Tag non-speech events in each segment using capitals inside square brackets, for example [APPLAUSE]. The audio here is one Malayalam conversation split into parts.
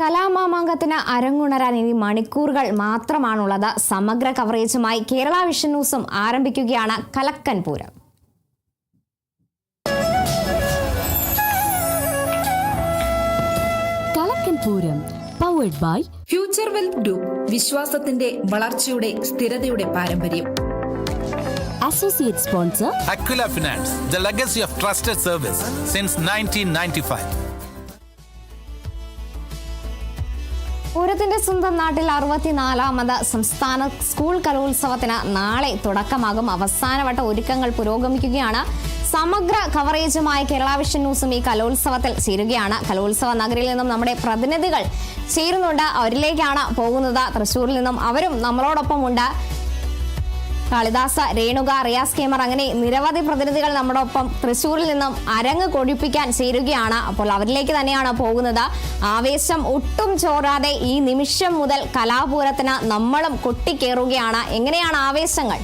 കലാമാമാങ്കത്തിന് അരങ്ങുണരാൻ ഇനി മണിക്കൂറുകൾ മാത്രമാണുള്ളത്. സമഗ്ര കവറേജുമായി കേരള വിഷൻ ന്യൂസും ആരംഭിക്കുകയാണ് Kalakkan Pooram. Kalakkan Pooram powered by future wealth group വിശ്വാസത്തിന്റെ വളർച്ചയുടെ സ്ഥിരതയുടെ പാരമ്പര്യം. Associate sponsor Aquila finance the legacy of trusted service since 1995. പൂരത്തിന്റെ സ്വന്തം നാട്ടിൽ അറുപത്തിനാലാമത് സംസ്ഥാന സ്കൂൾ കലോത്സവത്തിന് നാളെ തുടക്കമാകും. അവസാനവട്ട ഒരുക്കങ്ങൾ പുരോഗമിക്കുകയാണ്. സമഗ്ര കവറേജുമായി കേരള വിഷൻ ന്യൂസും ഈ കലോത്സവത്തിൽ ചേരുകയാണ്. കലോത്സവ നഗരിയിൽ നിന്നും നമ്മുടെ പ്രതിനിധികൾ ചേരുന്നുണ്ട്. അവരിലേക്കാണ് പോകുന്നത്. തൃശ്ശൂരിൽ നിന്നും അവരും നമ്മളോടൊപ്പം ഉണ്ട് കാളിദാസ രേണുക റിയാസ് കേമർ അങ്ങനെ നിരവധി പ്രതിനിധികൾ നമ്മുടെ ഒപ്പം തൃശ്ശൂരിൽ നിന്നും അരങ്ങ് കൊഴിപ്പിക്കാൻ ചേരുകയാണ്. അപ്പോൾ അവരിലേക്ക് തന്നെയാണ് പോകുന്നത്. ആവേശം ഒട്ടും ചോരാതെ ഈ നിമിഷം മുതൽ കലാപൂരത്തിന് നമ്മളും കൊട്ടിക്കേറുകയാണ്. എങ്ങനെയാണ് ആവേശങ്ങൾ?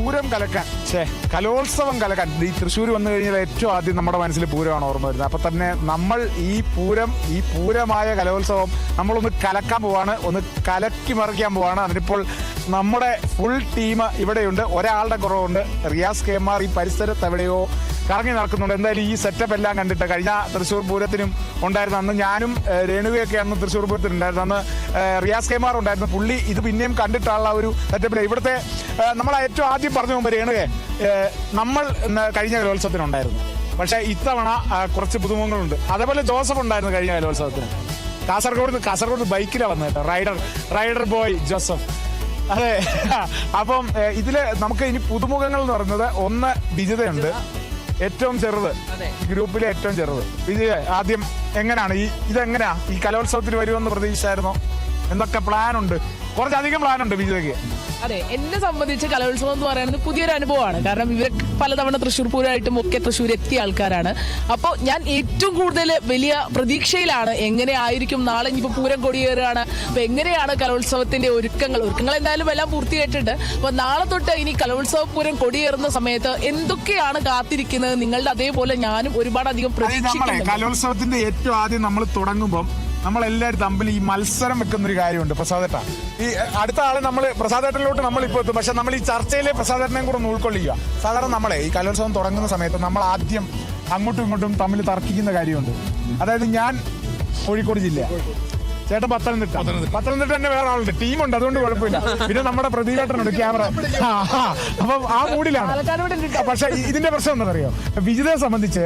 പൂരം കലക്കാൻ. ഛേ. കലോത്സവം കലക്കാൻ. ഈ തൃശ്ശൂർ വന്നു കഴിഞ്ഞാൽ ഏറ്റവും ആദ്യം നമ്മുടെ മനസ്സിൽ പൂരമാണ് ഓർമ്മ വരുന്നത്. അപ്പൊ തന്നെ നമ്മൾ ഈ പൂരം ഈ പൂരമായ കലോത്സവം നമ്മളൊന്ന് കലക്കാൻ പോവാണ്. ഒന്ന് കലക്കി മറിക്കാൻ പോവാണ്. അതിനിപ്പോൾ നമ്മുടെ ഫുൾ ടീം ഇവിടെയുണ്ട്. ഒരാളുടെ കുറവുണ്ട്. റിയാസ് കെമാർ ഈ പരിസരത്ത് എവിടെയോ കറങ്ങി നടക്കുന്നുണ്ട്. എന്തായാലും ഈ സെറ്റപ്പ് എല്ലാം കണ്ടിട്ട് കഴിഞ്ഞ തൃശ്ശൂർ പൂരത്തിനും ഉണ്ടായിരുന്ന. അന്ന് ഞാനും രേണുകയൊക്കെ അന്ന് തൃശ്ശൂർ പൂരത്തിന് ഉണ്ടായിരുന്നു അന്ന് റിയാസ് കെമാർ ഉണ്ടായിരുന്നു. പുള്ളി ഇത് പിന്നെയും കണ്ടിട്ടുള്ള ഒരു സെറ്റപ്പിൽ ഇവിടുത്തെ നമ്മൾ ഏറ്റവും ആദ്യം പറഞ്ഞു മുമ്പ് രേണുകെ നമ്മൾ കഴിഞ്ഞ കലോത്സവത്തിനുണ്ടായിരുന്നു. പക്ഷെ ഇത്തവണ കുറച്ച് പുതുമുഖങ്ങളുണ്ട്. അതേപോലെ ജോസഫ് ഉണ്ടായിരുന്നു കഴിഞ്ഞ കലോത്സവത്തിന്. കാസർഗോഡ് കാസർഗോഡ് ബൈക്കിലാണ് വന്നത് റൈഡർ റൈഡർ ബോയ് ജോസഫ്. അതെ. അപ്പം ഇതിൽ നമുക്ക് ഇനി പുതുമുഖങ്ങൾ എന്ന് പറയുന്നത് ഒന്ന് വിജിതയുണ്ട്. ഏറ്റവും ചെറുത്. ഗ്രൂപ്പിലെ ഏറ്റവും ചെറുത്. വിജയ ആദ്യം എങ്ങനെയാണ് ഈ ഇതെങ്ങനെയാ ഈ കലോത്സവത്തിന് വരുമെന്ന് പ്രതീക്ഷിച്ചായിരുന്നോ? എന്തൊക്കെ പ്ലാൻ ഉണ്ട്? കുറച്ചധികം പ്ലാൻ ഉണ്ട് വിജയക്ക്. അതെ എന്നെ സംബന്ധിച്ച് കലോത്സവം എന്ന് പറയുന്നത് പുതിയൊരു അനുഭവമാണ്. കാരണം ഇവർ പലതവണ തൃശ്ശൂർ പൂരമായിട്ടും ഒക്കെ തൃശ്ശൂർ എത്തിയ ആൾക്കാരാണ്. അപ്പോൾ ഞാൻ ഏറ്റവും കൂടുതൽ വലിയ പ്രതീക്ഷയിലാണ് എങ്ങനെ ആയിരിക്കും നാളെ ഇനിയിപ്പോൾ പൂരം കൊടിയേറുകയാണ്. അപ്പോൾ എങ്ങനെയാണ് കലോത്സവത്തിന്റെ ഒരുക്കങ്ങൾ? ഒരുക്കങ്ങൾ എന്തായാലും എല്ലാം പൂർത്തിയായിട്ടുണ്ട്. അപ്പോൾ നാളെ തൊട്ട് ഇനി കലോത്സവ പൂരം കൊടിയേറുന്ന സമയത്ത് എന്തൊക്കെയാണ് കാത്തിരിക്കുന്നത്? നിങ്ങളുടെ അതേപോലെ ഞാനും ഒരുപാട് അധികം പ്രതീക്ഷിക്കുന്നു കലോത്സവത്തിന്റെ ഏറ്റവും ആദ്യം നമ്മൾ തുടങ്ങുമ്പോൾ നമ്മൾ എല്ലാവരും തമ്മിൽ ഈ മത്സരം വെക്കുന്ന ഒരു കാര്യമുണ്ട്. പ്രസാദേട്ട ഈ അടുത്ത ആളെ നമ്മൾ പ്രസാദേട്ടനിലോട്ട് നമ്മൾ എത്തും പക്ഷെ നമ്മൾ ഈ ചർച്ചയിലെ പ്രസാദേട്ടനെയും കൂടെ ഒന്ന് ഉൾക്കൊള്ളിക്കുക. സാധാരണ നമ്മളെ ഈ കലോത്സവം തുടങ്ങുന്ന സമയത്ത് നമ്മൾ ആദ്യം അങ്ങോട്ടും ഇങ്ങോട്ടും തമ്മിൽ തർക്കിക്കുന്ന കാര്യമുണ്ട്. അതായത് ഞാൻ കോഴിക്കോട് ജില്ല. ചേട്ടൻ പത്തനംതിട്ട. പത്തനംതിട്ട. തന്നെ വേറെ ആളുണ്ട്. ടീമുണ്ട് അതുകൊണ്ട് കുഴപ്പമില്ല. [LAUGHS] പിന്നെ നമ്മുടെ പ്രദീപേട്ടനുണ്ട് ക്യാമറ. അപ്പൊ ആ. മൂഡിലാണ് പക്ഷെ ഇതിന്റെ പ്രശ്നം എന്താണെന്നറിയോ? വിജിതയെ സംബന്ധിച്ച്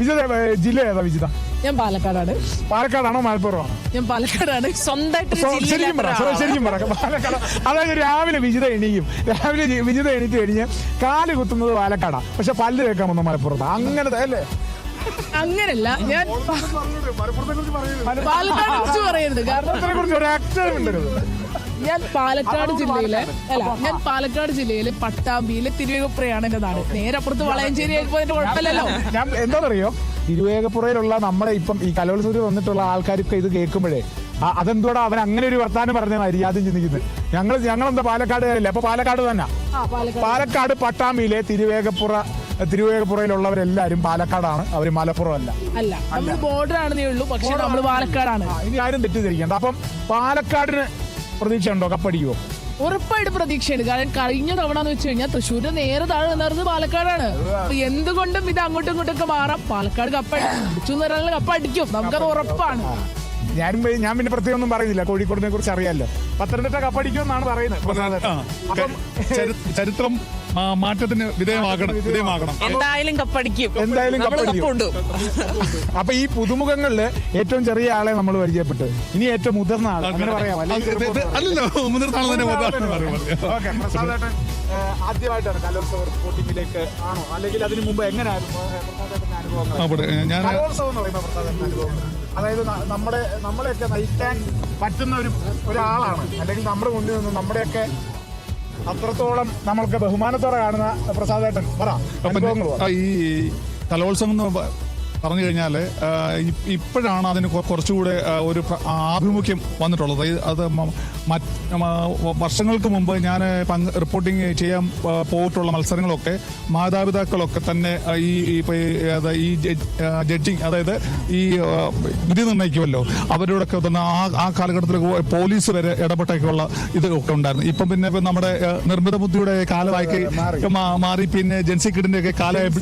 വിജിത ജില്ല ഏതാ വിജിത? ഞാൻ പാലക്കാടാണ്. പാലക്കാടാണോ മലപ്പുറമാണോ? ഞാൻ പാലക്കാടാണ്. സ്വന്തമായിട്ട് ശരിക്കും പറ ശരിക്കും പറ. പാലക്കാട്. അതായത് രാവിലെ വിജിത എണീക്കും. രാവിലെ വിജിത എണീറ്റ് കഴിഞ്ഞ് കാൽ കുത്തുന്നത് പാലക്കാടാ. പക്ഷെ പല്ല് കേൾക്കാൻ വന്ന മലപ്പുറത്ത്. അങ്ങനത്തെ അല്ലേ? അങ്ങനല്ല ഞാൻ പാലക്കാട് കുറിച്ച് പറയരുത്. കാരണം ഞാൻ പാലക്കാട് ജില്ലയിലെ അല്ല ഞാൻ പാലക്കാട് ജില്ലയിലെ പട്ടാമ്പിയിലെ തിരുവേഗപ്പുറയാണ് എന്റെ നാട്. നേരെ അപ്പുറത്ത് വളയഞ്ചേരി ആയപ്പോ അതിന്റെ കുഴപ്പമില്ലല്ലോ. ഞാൻ എന്താണെന്നറിയോ തിരുവേഗപ്പുറയിലുള്ള നമ്മുടെ ഇപ്പം ഈ കലോത്സവത്തിൽ വന്നിട്ടുള്ള ആൾക്കാരൊക്കെ ഇത് കേൾക്കുമ്പോഴേ അതെന്തോടെ അതെന്തോടാ അവൻ അങ്ങനെ ഒരു വർത്താനം പറഞ്ഞതായിരിക്കും ആദ്യം ചിന്തിക്കുന്നത്? ഞങ്ങൾ ഞങ്ങളെന്താ പാലക്കാടുകാരല്ലേ അപ്പൊ പാലക്കാട് തന്നെ. പാലക്കാട് പട്ടാമ്പിയിലെ തിരുവേഗപ്പുറ തിരുവേഗപ്പുറയിലുള്ളവരെല്ലാരും പാലക്കാടാണ്. അവർ മലപ്പുറം അല്ല നമ്മൾ ബോർഡർ ആണെന്നേ ഉള്ളൂ പക്ഷെ നമ്മൾ പാലക്കാടാണ്. ഇനി ആരും തെറ്റിദ്ധരിക്കണ്ട. അപ്പം പാലക്കാടിന് പ്രതീക്ഷ ഉണ്ടോ കപ്പടിക്കുവോ? ഉറപ്പായിട്ട് പ്രതീക്ഷയുണ്ട്. കാരണം കഴിഞ്ഞ തവണ എന്ന് വെച്ച് കഴിഞ്ഞാൽ തൃശ്ശൂരിന്റെ നേരെ താഴെ നിന്നിരുന്നത് പാലക്കാടാണ്. എന്തുകൊണ്ടും ഇത് അങ്ങോട്ടും ഇങ്ങോട്ടും ഒക്കെ മാറാം. പാലക്കാട് കപ്പടിച്ചു എന്ന് പറഞ്ഞാൽ കപ്പടിക്കും. നമുക്കത് ഉറപ്പാണ്. ഞാനും ഞാൻ പിന്നെ പ്രത്യേകം ഒന്നും പറയുന്നില്ല. കോഴിക്കോടിനെ കുറിച്ച് അറിയാമല്ലോ പത്തനംതിട്ട കപ്പടിക്കും എന്നാണ് പറയുന്നത്. ചരിത്രം മാറ്റത്തിന് വിധേയമാക്കണം വിധേയമാകണം. എന്തായാലും കപ്പടിക്കും. എന്തായാലും കപ്പടിക്കും. അപ്പൊ ഈ പുതുമുഖങ്ങളിൽ ഏറ്റവും ചെറിയ ആളെ നമ്മൾ പരിചയപ്പെട്ടു. ഇനി ഏറ്റവും മുതിർന്ന ആൾ അങ്ങനെ പറയാം അത് ഇത് ഇത് തന്നെ പ്രസാദേട്ടൻ ആദ്യമായിട്ടാണ് കലോത്സവ റിപ്പോർട്ടിംഗിലേക്ക് ആണോ? അല്ലെങ്കിൽ അതിനു മുമ്പ് എങ്ങനെയായിരുന്നു പ്രസാദേട്ടന്റെ അനുഭവങ്ങൾ? ഞാൻ കലോത്സവം എന്ന് പറയുന്ന പ്രസാദേട്ടന്റെ അനുഭവങ്ങൾ. അതായത് നമ്മുടെ നമ്മളെയൊക്കെ നയിക്കാൻ പറ്റുന്ന ഒരു ഒരാളാണ്. അല്ലെങ്കിൽ നമ്മുടെ മുന്നിൽ നിന്ന് നമ്മുടെയൊക്കെ അത്രത്തോളം നമ്മൾക്ക് ബഹുമാനത്തോടെ കാണുന്ന പ്രസാദേട്ടൻ. പറ ഈ കലോത്സവം എന്ന് പ- പറഞ്ഞു കഴിഞ്ഞാൽ ഇപ്പോഴാണ് അതിന് കുറച്ചുകൂടെ ഒരു ആഭിമുഖ്യം വന്നിട്ടുള്ളത്. അത് മറ്റ് വർഷങ്ങൾക്ക് മുമ്പ് ഞാൻ റിപ്പോർട്ടിംഗ് ചെയ്യാൻ പോയിട്ടുള്ള മത്സരങ്ങളൊക്കെ മാതാപിതാക്കളൊക്കെ തന്നെ ഈ ഈ ജഡ്ജിങ് അതായത് ഈ വിധി നിർണയിക്കുമല്ലോ. അവരോടൊക്കെ തന്നെ ആ ആ കാലഘട്ടത്തിൽ പോലീസ് വരെ ഇടപെട്ടൊക്കെയുള്ള ഇതൊക്കെ ഉണ്ടായിരുന്നു. ഇപ്പം പിന്നെ ഇപ്പം നമ്മുടെ നിർമ്മിത ബുദ്ധിയുടെ കാലമാക്കി മാറി. പിന്നെ ജൻസി കിഡിന്റെ ഒക്കെ കാലം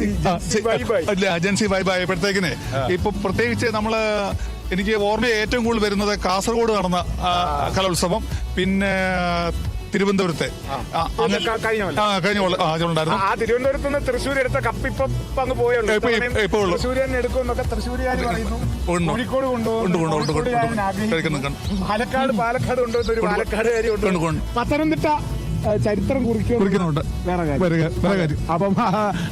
ജെൻസി വൈബ് ആയപ്പോഴത്തേക്കിനെ ഇപ്പൊ പ്രത്യേകിച്ച് നമ്മൾ എനിക്ക് ഓർമ്മ ഏറ്റവും കൂടുതൽ വരുന്നത് കാസർഗോഡ് നടന്ന കലോത്സവം. പിന്നെ തിരുവനന്തപുരത്തെ. കഴിഞ്ഞ ഉണ്ടായിരുന്നു ആ തിരുവനന്തപുരത്ത് നിന്ന് തൃശ്ശൂർ എടുത്ത കപ്പ് ഇപ്പൊ അങ്ങ് പോയുള്ളൂ. തൃശ്ശൂർ തന്നെ എടുക്കുമെന്നൊക്കെ തൃശ്ശൂരുകാർ പറയുന്നു. കോഴിക്കോട് കൊണ്ടുപോകുന്നു. പാലക്കാട് പാലക്കാട് കൊണ്ടുവന്ന ഒരു. പത്തനംതിട്ട ചരിത്രം കുറിക്കുന്നു കുറിക്കുന്നുണ്ട്. വേറെ കാര്യം. അപ്പം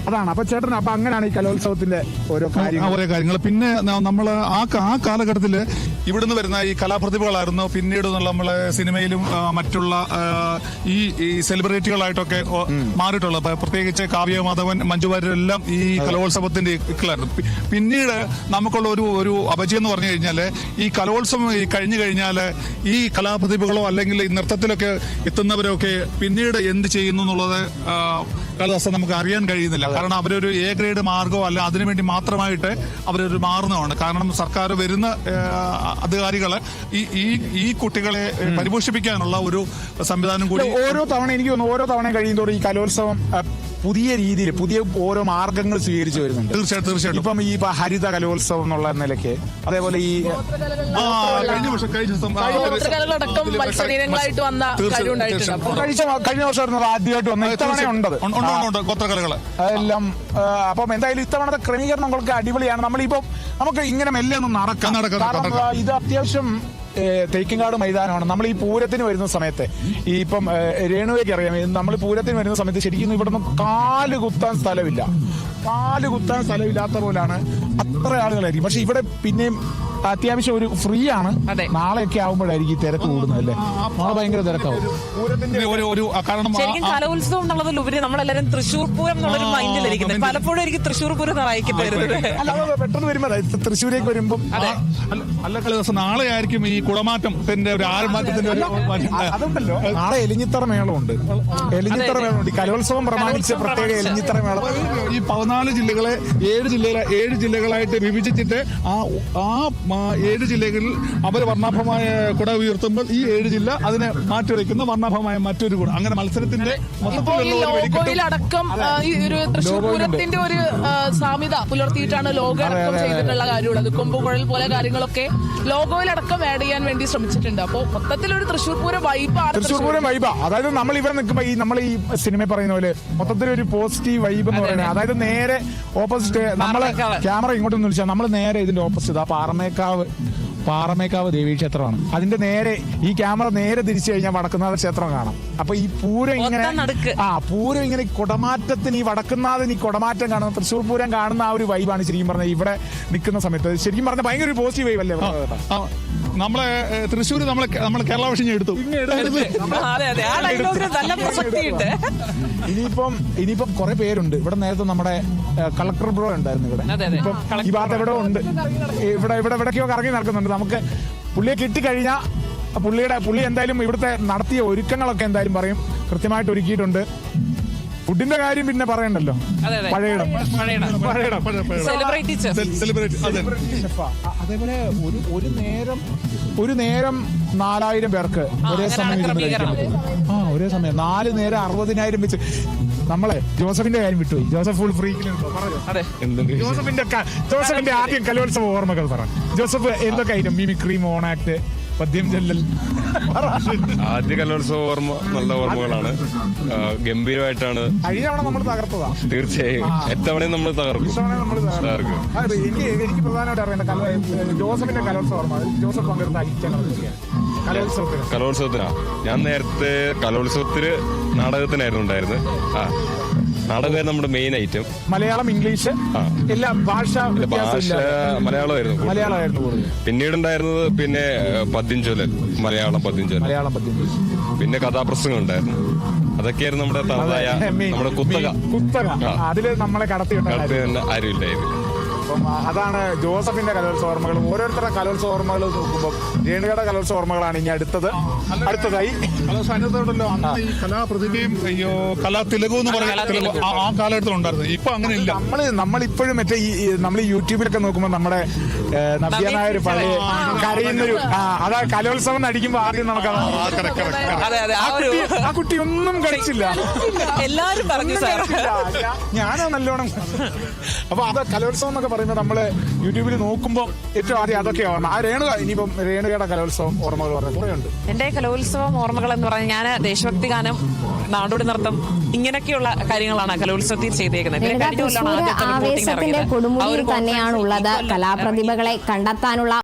അതാണ്. അപ്പൊ ചേട്ടൻ അപ്പൊ അങ്ങനെയാണ് ഈ കലോത്സവത്തിന്റെ ഓരോ കാര്യങ്ങൾ. ഓരോ കാര്യങ്ങൾ. പിന്നെ നമ്മൾ ആ ആ കാലഘട്ടത്തിൽ ഇവിടുന്ന് വരുന്ന ഈ കലാപ്രതിഭകളായിരുന്നു. പിന്നീട് നമ്മളെ സിനിമയിലും മറ്റുള്ള ഈ സെലിബ്രിറ്റികളായിട്ടൊക്കെ മാറിയിട്ടുള്ളത് പ്രത്യേകിച്ച് കാവ്യ മാധവൻ മഞ്ജു വാര്യരെല്ലാം ഈ കലോത്സവത്തിന്റെ ഇക്കളായിരുന്നു. പിന്നീട് നമുക്കുള്ള ഒരു ഒരു അപജയം എന്ന് പറഞ്ഞു കഴിഞ്ഞാൽ ഈ കലോത്സവം കഴിഞ്ഞു കഴിഞ്ഞാൽ ഈ കലാപ്രതിഭകളോ അല്ലെങ്കിൽ ഈ നൃത്തത്തിലൊക്കെ എത്തുന്നവരൊക്കെ പിന്നീട് എന്ത് ചെയ്യുന്നു എന്നുള്ളത് ആ, കാളിദാസൻ നമുക്ക് അറിയാൻ കഴിയുന്നില്ല. കാരണം അവരൊരു എ ഗ്രേഡ് മാർഗമോ അല്ല അതിനുവേണ്ടി മാത്രമായിട്ട് അവരൊരു മാറുന്നതാണ്. കാരണം സർക്കാർ വരുന്ന അധികാരികൾ ഈ ഈ ഈ കുട്ടികളെ പരിപോഷിപ്പിക്കാനുള്ള ഒരു സംവിധാനം കൂടി ഓരോ തവണ എനിക്ക് തോന്നുന്നു ഓരോ തവണ കഴിയുന്നതോടെ ഈ കലോത്സവം പുതിയ രീതിയിൽ പുതിയ ഓരോ മാർഗങ്ങൾ സ്വീകരിച്ചു വരുന്നുണ്ട്. തീർച്ചയായിട്ടും തീർച്ചയായിട്ടും. ഇപ്പം ഈ ഇപ്പൊ ഹരിത കലോത്സവം എന്നുള്ള നിലയ്ക്ക് അതേപോലെ ഈ ആ കഴിഞ്ഞ വർഷം ആദ്യമായിട്ട് വന്ന ഇത്തവണയുണ്ട് ഇത്തവണ ഉണ്ടത് ഉണ്ട്, ഉണ്ട്, ഉണ്ട്, ഉണ്ട്. അതെല്ലാം ആ, അപ്പം എന്തായാലും ഇത്തവണത്തെ ക്രമീകരണങ്ങളൊക്കെ അടിപൊളിയാണ്. നമ്മളിപ്പം നമുക്ക് ഇങ്ങനെ മെല്ലെ ഒന്ന് നടക്കാം. ഇത് അത്യാവശ്യം ഏ, തേക്കിൻകാട് മൈതാനമാണ്. നമ്മൾ ഈ പൂരത്തിന് വരുന്ന സമയത്ത് ഈ ഇപ്പം രേണുവയ്ക്ക് അറിയാം. നമ്മൾ പൂരത്തിന് വരുന്ന സമയത്ത് ശരിക്കും ഇവിടുന്ന് കാൽ കുത്താൻ സ്ഥലമില്ല. കാൽ കുത്താൻ സ്ഥലമില്ലാത്ത പോലാണ് അത്ര ആളുകളായിരിക്കും. പക്ഷെ ഇവിടെ പിന്നെയും അത്യാവശ്യം ഒരു ഫ്രീ ആണ്. നാളെയൊക്കെ ആവുമ്പോഴായിരിക്കും ഈ തിരക്ക് കൂടുന്നത് അല്ലേ? നാളെ ഭയങ്കര തിരക്കാവും. ശരിക്കും കലോത്സവം എന്നുള്ളതിലുപരി നമ്മളെല്ലാരും തൃശ്ശൂർ പൂരം എന്നുള്ളൊരു മൈൻഡിലിരിക്കുന്നത് പലപ്പോഴും എനിക്ക് തൃശ്ശൂർ പൂരം പെട്ടെന്ന് വരുമ്പോ തൃശ്ശൂരേക്ക് വരുമ്പോ അല്ല കളി ദിവസം നാളെ ആയിരിക്കും ഈ കുടമാറ്റത്തിന്റെ ഒരു ആരംഭത്തിന്റെ ഒരു അതുണ്ടല്ലോ. നാളെ എലിഞ്ഞിത്തറ മേളമുണ്ട്. എലിഞ്ഞിത്തറ മേളമുണ്ട്. കലോത്സവം പ്രമാണിച്ച പ്രത്യേക എലിഞ്ഞിത്തറ മേളം. ഈ പതിനാല് ജില്ലകളെ ഏഴ് ജില്ലകളെ ഏഴ് ജില്ലകളായിട്ട് വിഭജിച്ചിട്ട് ആ ആ ഏഴ് ജില്ലകളിൽ അവർ വർണാഭമായ കുട ഉയർത്തുമ്പോൾ ഈ ഏഴ് ജില്ല അതിനെ മാറ്റിവെക്കുന്ന വർണാഭമായ മറ്റൊരു കുട. അങ്ങനെ മത്സരത്തിന്റെ മൊത്തത്തിലുള്ള ഒരു വെടിക്കെട്ടും ലോഗോയിലടക്കം ഈ ഒരു തൃശ്ശൂർ പൂരത്തിന്റെ ഒരു സാമ്യത പുലർത്തിയിട്ടാണ് ലോഗോ അടക്കം ചെയ്തിട്ടുള്ള കാര്യമുള്ളത്. കൊമ്പുകുഴൽ പോലെ കാര്യങ്ങളൊക്കെ ലോഗോയിലടക്കം ആഡ് ചെയ്യാൻ വേണ്ടി ശ്രമിച്ചിട്ടുണ്ട്. അപ്പോൾ മൊത്തത്തിലൊരു തൃശ്ശൂർ പൂരം വൈബാണ് തൃശ്ശൂർ. പൂരം വൈബ അതായത് നമ്മൾ ഇവിടെ നിൽക്കുമ്പോൾ ഈ നമ്മൾ ഈ സിനിമ പറയുന്ന പോലെ മൊത്തത്തിൽ ഒരു പോസിറ്റീവ് വൈബ് എന്ന് പറയുന്നത്. അതായത് നേരെ ഓപ്പോസിറ്റ് നമ്മൾ ക്യാമറ ഇങ്ങോട്ടൊന്നും വിളിച്ചാൽ നമ്മൾ നേരെ ഇതിന്റെ ഓപ്പോസിറ്റ് ആ പാറമേക്കാവ് പാറമേക്കാവ് ദേവീ ക്ഷേത്രമാണ്. അതിന്റെ നേരെ ഈ ക്യാമറ നേരെ തിരിച്ചു കഴിഞ്ഞാൽ വടക്കുന്നാഥ ക്ഷേത്രം കാണാം. അപ്പൊ ഈ പൂരം ഇങ്ങനെ ആ പൂരം ഇങ്ങനെ കുടമാറ്റത്തിന് ഈ വടക്കുന്നാഥന് ഈ കുടമാറ്റം കാണുന്ന തൃശ്ശൂർ പൂരം കാണുന്ന ആ ഒരു വൈബാണ് ശരിക്കും പറഞ്ഞത് ഇവിടെ നിൽക്കുന്ന സമയത്ത്. ശരിക്കും പറഞ്ഞ ഭയങ്കര ഒരു പോസിറ്റീവ് വൈബ് അല്ലേ? നമ്മളെ തൃശ്ശൂർ നമ്മളെ നമ്മളെ കേരള വിഷയം എടുത്തു. ഇനിയിപ്പം ഇനിയിപ്പം കുറെ പേരുണ്ട്. ഇവിടെ നേരത്തെ നമ്മുടെ കളക്ടർ ബ്രോ ഉണ്ടായിരുന്നു ഇവിടെ. ഇപ്പം ഈ ഭാഗത്ത് എവിടെ ഉണ്ട്. ഇവിടെ ഇവിടെ എവിടേക്കോ കറങ്ങി നടക്കുന്നുണ്ട്. നമുക്ക് പുള്ളിയെ കിട്ടിക്കഴിഞ്ഞാൽ പുള്ളിയുടെ പുള്ളി എന്തായാലും ഇവിടുത്തെ നടത്തിയ ഒരുക്കങ്ങളൊക്കെ എന്തായാലും പറയും. കൃത്യമായിട്ട് ഒരുക്കിയിട്ടുണ്ട്. ഫുഡിന്റെ കാര്യം പിന്നെ പറയണ്ടല്ലോ. അതെ, അതെ. Pazhayidam Pazhayidam. Pazhayidam celebrity chef celebrate അതെ. ഷെഫാ. അ- അതേപോലെ ഒരു ഒരു നേരം ഒരു നേരം നാലായിരം പേർക്ക് ഒരേ സമയം ഇരുന്ന് കഴിക്കാൻ ക്രമീകരണം. പറ്റും ആ ഒരേ സമയം. നാല് നേരം അറുപതിനായിരം വെച്ച്. നമ്മളെ ജോസഫിന്റെ കാര്യം വിട്ടു ജോസഫ് ഫുൾ ഫ്രീക്കിലുണ്ടോ പറഞ്ഞു അതെ. ജോസഫിന്റെ ക- ജോസഫിന്റെ ആദ്യം കലോത്സവ ഓർമ്മകൾ പറ. ജോസഫ് എന്തൊക്കെ ഐറ്റം മിമിക്രി മോണാക്ട് പദ്യം ചെല്ലൽ. ആദ്യ കലോത്സവ ഓർമ്മ നല്ല ഓർമ്മകളാണ്. ഗംഭീരമായിട്ടാണ്. നമ്മൾ തകർത്തതാ. തീർച്ചയായും. എത്തവണയും നമ്മൾ തകർക്കും. എനിക്ക് എനിക്ക് പ്രധാനമായിട്ട് അറിയേണ്ട ജോസഫിന്റെ കലോത്സവ ഓർമ്മ ജോസഫ് പങ്കെടുത്ത കലോത്സവത്തിന്. കലോത്സവത്തിനാ? ഞാൻ നേരത്തെ കലോത്സവത്തിന് നാടകത്തിനായിരുന്നു ഉണ്ടായിരുന്നത്. ആ. നാടകം നമ്മുടെ മെയിൻ ഐറ്റം മലയാളം ഇംഗ്ലീഷ്. എല്ലാ ഭാഷ ഭാഷ മലയാളമായിരുന്നു. മലയാളമായിരുന്നു പിന്നീട് ഉണ്ടായിരുന്നത് പിന്നെ ഏഹ്, മലയാളം പദ്യം മലയാളം പദ്യം പിന്നെ കഥാപ്രസംഗം ഉണ്ടായിരുന്നു. അതൊക്കെയായിരുന്നു നമ്മുടെ തനതായ നമ്മുടെ കുത്തക. കുത്തക. അതിൽ നമ്മളെ കടത്തി ആരുമില്ലായിരുന്നു. അപ്പം അതാണ് ജോസഫിന്റെ കലോത്സവ ഓർമ്മകൾ ഓരോരുത്തരുടെ കലോത്സവ ഓർമ്മകൾ നോക്കുമ്പോൾ രേണുകയുടെ കലോത്സവ ഓർമ്മകളാണ് ഇനി അടുത്തത്. അടുത്തതായി. അന്ന് ഈ കലാപ്രതിഭയും അയ്യോ എന്ന് പറയുന്ന ആ- കാലഘട്ടത്തിൽ ഉണ്ടായിരുന്നു. ഇപ്പൊ അങ്ങനെ ഇല്ല നമ്മൾ നമ്മളിപ്പോഴും മറ്റേ ഈ ഈ നമ്മൾ യൂട്യൂബിലൊക്കെ നോക്കുമ്പോൾ നമ്മുടെ നവ്യനായ ഒരു പഴയ കരയുന്നൊരു അതാ കലോത്സവം നടിക്കുമ്പോൾ അടിക്കുമ്പോൾ ആദ്യം നമുക്ക് ആ, കുട്ടി ഒന്നും കളിച്ചില്ല. എല്ലാരും പറഞ്ഞു ഞാനാ. നല്ലോണം അപ്പൊ അത് കലോത്സവം എന്നൊക്കെ പറയുമ്പോൾ നമ്മൾ യൂട്യൂബിൽ നോക്കുമ്പോൾ ഏറ്റവും ആദ്യം അതൊക്കെ ഓർമ്മ. ആ രേണുക ഇനിയിപ്പം രേണുകയുടെ കലോത്സവം ഓർമ്മകൾ പറഞ്ഞ കുറേയുണ്ട് ഉണ്ട് എന്റെ കലോത്സവം ഓർമ്മകൾ എന്ന് പറഞ്ഞാൽ ഞാൻ ദേശഭക്തി ഗാനം നാടോടി നൃത്തം ഇങ്ങനെയൊക്കെയുള്ള കാര്യങ്ങളാണ് കലോത്സവത്തിൽ ചെയ്തേക്കുന്നത്. പിന്നെ ലളിത കഴിഞ്ഞ കൊല്ലമാണ് തൃശ്ശൂര് ആദ്യത്തെ ആവേശത്തിന്റെ കൊടുമുടി ആ ഒരു കൊടുമുടിയിൽ conference തന്നെയാണ് ഉള്ളത് കലാപ്രതിഭകളെ കണ്ടെത്താനുള്ള